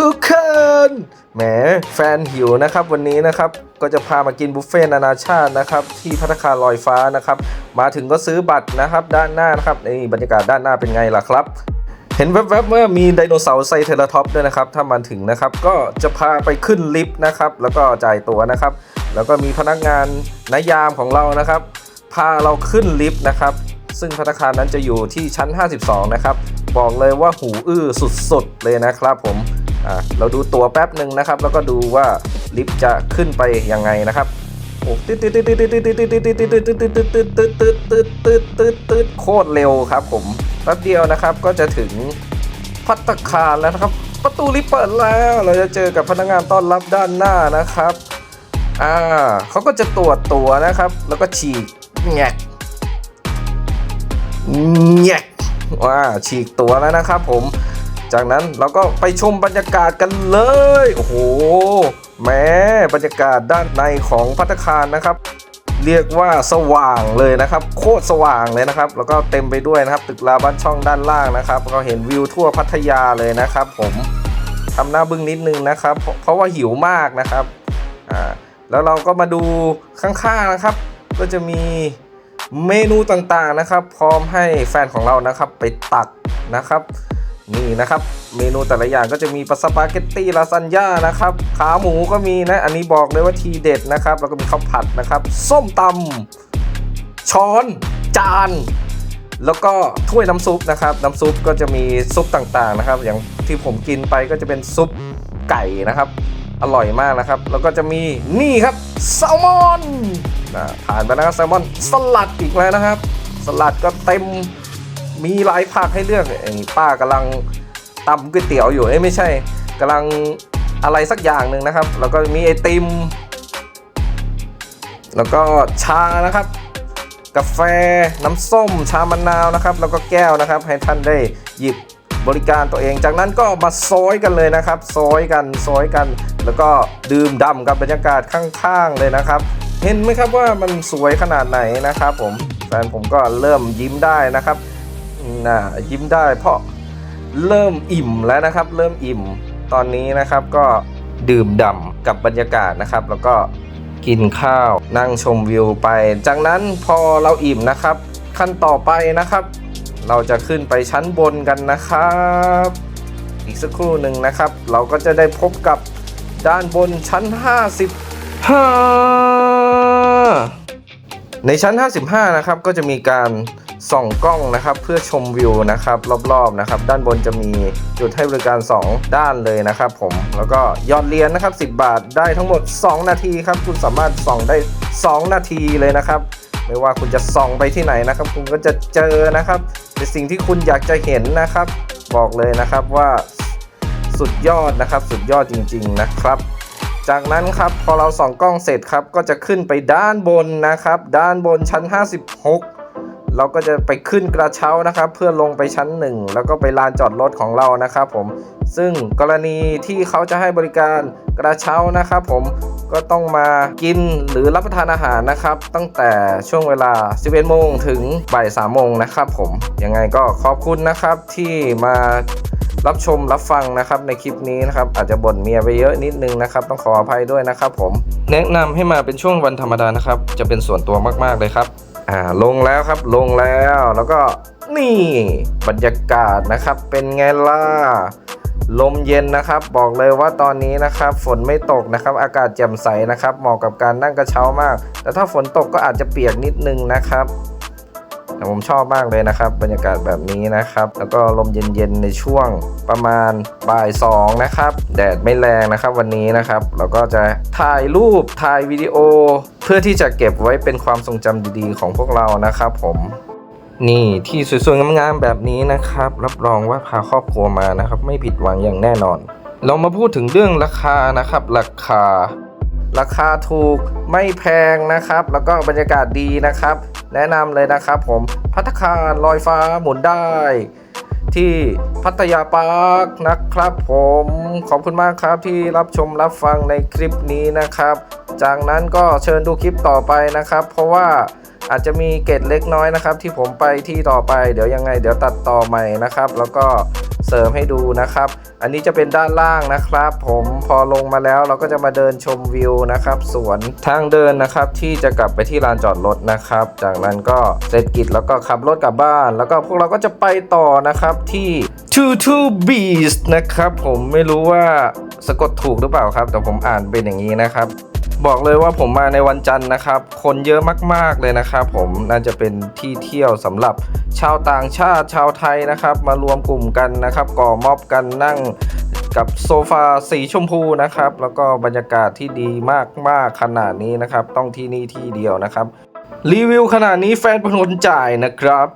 ทุกคนแหมแฟนหิวนะครับวันนี้นะครับก็จะพามากินบุฟเฟ่ต์นานาชาตินะครับที่พัตตาคารลอยฟ้านะครับมาถึงก็ซื้อบัตรนะครับด้านหน้านะครับนี่บรรยากาศด้านหน้าเป็นไงล่ะครับ เห็นแวบๆว่ามีไดโนเสาร์ไซเทราท็อปด้วยนะครับถ้ามาถึงนะครับก็จะพาไปขึ้นลิฟต์นะครับแล้วก็จ่ายตั๋วนะครับ แล้วก็มีพนักงานนายามของเรานะครับ พาเราขึ้นลิฟต์นะครับซึ่งพัตตาคารนั้นจะอยู่ที่ชั้น 52 นะครับบอกเลยว่าหูอื้อสุดๆเลยนะครับผม อ่าเราดูตัวแป๊บหนึ่งนะครับ แล้วก็ดูว่าลิฟต์จะขึ้นไปยังไงนะครับโอ้ตึ๊ดตึ๊ดตึ๊ดตึ๊ดตึ๊ดตึ๊ดตึ๊ดตึ๊ดตึ๊ดตึ๊ดตึ๊ดตึ๊ดตึ๊ดตึ๊ดตึ๊ดตึ๊ดตึ๊ดตึ๊ดตึ๊ดโคตรเร็วครับผมแป๊บเดียวนะครับก็จะถึงพัตคารแล้วนะครับ ประตูลิฟต์เปิดแล้ว เราจะเจอกับพนักงานต้อนรับด้านหน้านะครับอ่าเขาก็จะตรวจตัวนะครับ แล้วก็ฉีกแงกแงกว่าฉีกตัวแล้วนะครับผม จากนั้นเราก็ไปชมบรรยากาศกันเลย โอ้โห แม้บรรยากาศด้านในของพัตตาคารนะครับ เรียกว่าสว่างเลยนะครับ โคตรสว่างเลยนะครับ แล้วก็เต็มไปด้วยนะครับ ตึกราบ้านช่องด้านล่างนะครับก็เห็นวิวทั่วพัทยาเลยนะครับ ผมทำหน้าบึ้งนิดนึงนะครับเพราะเพราะว่าหิวมากนะครับอ่าแล้วเราก็มาดูข้างๆนะครับ ก็จะมีเมนูต่างๆนะครับ พร้อมให้แฟนของเรานะครับ ไปตักนะครับ นี่นะครับ เมนูแต่ละอย่างก็จะมีปลาสปาเกตตี้ลาซานญ่านะครับ ขาหมูก็มีนะ อันนี้บอกเลยว่าทีเด็ดนะครับ แล้วก็มีข้าวผัดนะครับ ส้มตำช้อน จาน แล้วก็ถ้วยน้ำซุปนะครับ น้ำซุปก็จะมีซุปต่างๆนะครับ อย่างที่ผมกินไปก็จะเป็นซุปไก่นะครับ อร่อยมากนะครับ แล้วก็จะมีนี่ครับแซลมอนนะผ่านไปนะครับแซลมอนสลัดอีกแล้วนะครับ สลัดก็เต็ม มีหลายผักให้เลือกไอ้ป้ากำลังตำก๋วยเตี๋ยวอยู่เอ้ยไม่ใช่กำลังอะไรสักอย่างหนึ่งนะครับ แล้วก็มีไอติม แล้วก็ชานะครับ กาแฟน้ำส้มชามะนาวนะครับ แล้วก็แก้วนะครับ ให้ท่านได้หยิบบริการตัวเอง จากนั้นก็มาซอยกันเลยนะครับซอยกันซอยกัน แล้วก็ดื่มด่ำกับบรรยากาศข้างๆเลยนะครับ เห็นไหมครับว่ามันสวยขนาดไหนนะครับ ผมแฟนผมก็เริ่มยิ้มได้นะครับ น่ายิ้มได้เพราะเริ่มอิ่มแล้วนะครับ เริ่มอิ่มตอนนี้นะครับก็ดื่มด่ำกับบรรยากาศนะครับ แล้วก็กินข้าวนั่งชมวิวไป จากนั้นพอเราอิ่มนะครับ ขั้นต่อไปนะครับ เราจะขึ้นไปชั้นบนกันนะครับ อีกสักครู่หนึ่งนะครับ เราก็จะได้พบกับด้านบนชั้น 55 ในชั้น 55 นะครับ ก็จะมีการ ส่องกล้องนะครับเพื่อชมวิวนะครับรอบๆนะครับด้านบนจะมีจุดให้บริการ 2 ด้านเลยนะครับผมแล้วก็ยอดเหรียญนะครับ 10 บาทได้ทั้งหมด 2 นาทีครับคุณสามารถส่องได้ 2 นาทีเลยนะครับ ไม่ว่าคุณจะส่องไปที่ไหนนะครับ คุณก็จะเจอนะครับในสิ่งที่คุณอยากจะเห็นนะครับ บอกเลยนะครับว่าสุดยอดนะครับสุดยอดจริง ๆนะครับจากนั้นครับพอเราส่องกล้องเสร็จครับก็จะขึ้นไปด้านบนนะครับ ด้านบนชั้น 56 เราก็จะไปขึ้นกระเช้านะครับ เพื่อลงไปชั้น 1 แล้วก็ไปลานจอดรถของเรานะครับผมซึ่งกรณีที่เขาจะให้บริการกระเช้านะครับผมก็ต้องมากินหรือรับประทานอาหารนะครับ ตั้งแต่ช่วงเวลา 11โมงถึงบ่าย3โมงนะครับผมยังไงก็ขอบคุณนะครับที่มารับชมรับฟังนะครับในคลิปนี้นะครับอาจจะบ่นเมียไปเยอะนิดนึงนะครับ ต้องขออภัยด้วยนะครับผมแนะนำให้มาเป็นช่วงวันธรรมดานะครับ จะเป็นส่วนตัวมากๆเลยครับ อ่าลงแล้วครับลงแล้วแล้วก็นี่บรรยากาศนะครับเป็นไงล่ะลมเย็นนะครับ บอกเลยว่าตอนนี้นะครับ ฝนไม่ตกนะครับ อากาศแจ่มใสนะครับ เหมาะกับการนั่งกระเช้ามาก แต่ถ้าฝนตกก็อาจจะเปียกนิดนึงนะครับ แต่ผมชอบมากเลยนะครับ บรรยากาศแบบนี้นะครับ แล้วก็ลมเย็นๆในช่วงประมาณบ่ายสองนะครับ แดดไม่แรงนะครับวันนี้นะครับ เราก็จะถ่ายรูปถ่ายวิดีโอ เพื่อที่จะเก็บไว้เป็นความทรงจำดีๆ ของพวกเรานะครับ ผมนี่ที่สวยๆงามๆแบบนี้นะครับ รับรองว่าพาครอบครัวมานะครับ ไม่ผิดหวังอย่างแน่นอน เรามาพูดถึงเรื่องราคานะครับ ราคา ราคาถูกไม่แพงนะครับ แล้วก็บรรยากาศดีนะครับ แนะนำเลยนะครับผมพัตตาคารลอยฟ้าหมุนได้ ที่พัทยาปาร์คนะครับผมขอบคุณมากครับที่รับชมรับฟังในคลิปนี้นะครับ จากนั้นก็เชิญดูคลิปต่อไปนะครับ เพราะว่าอาจจะมีเกร็ดเล็กน้อยนะครับ ที่ผมไปที่ต่อไปเดี๋ยวยังไง เดี๋ยวตัดต่อใหม่นะครับ แล้วก็เสริมให้ดูนะครับ อันนี้จะเป็นด้านล่างนะครับ ผมพอลงมาแล้วเราก็จะมาเดินชมวิวนะครับสวนทางเดินนะครับที่จะกลับไปที่ลานจอดรถนะครับ จากนั้นก็เสร็จกิจแล้วก็ขับรถกลับบ้าน แล้วก็พวกเราก็จะไปต่อนะครับที่ Two Two Beast นะครับ ผมไม่รู้ว่าสะกดถูกหรือเปล่าครับ แต่ผมอ่านเป็นอย่างนี้นะครับ บอกเลยว่าผมมาในวันจันทร์นะครับ คนเยอะมากๆเลยนะครับ ผมน่าจะเป็นที่เที่ยวสำหรับชาวต่างชาติชาวไทยนะครับ มารวมกลุ่มกันนะครับ ก่อม็อบกันนั่งกับโซฟาสีชมพูนะครับ แล้วก็บรรยากาศที่ดีมากๆขนาดนี้นะครับ ต้องที่นี่ที่เดียวนะครับ รีวิวขนาดนี้แฟนเป็นคนจ่ายนะครับ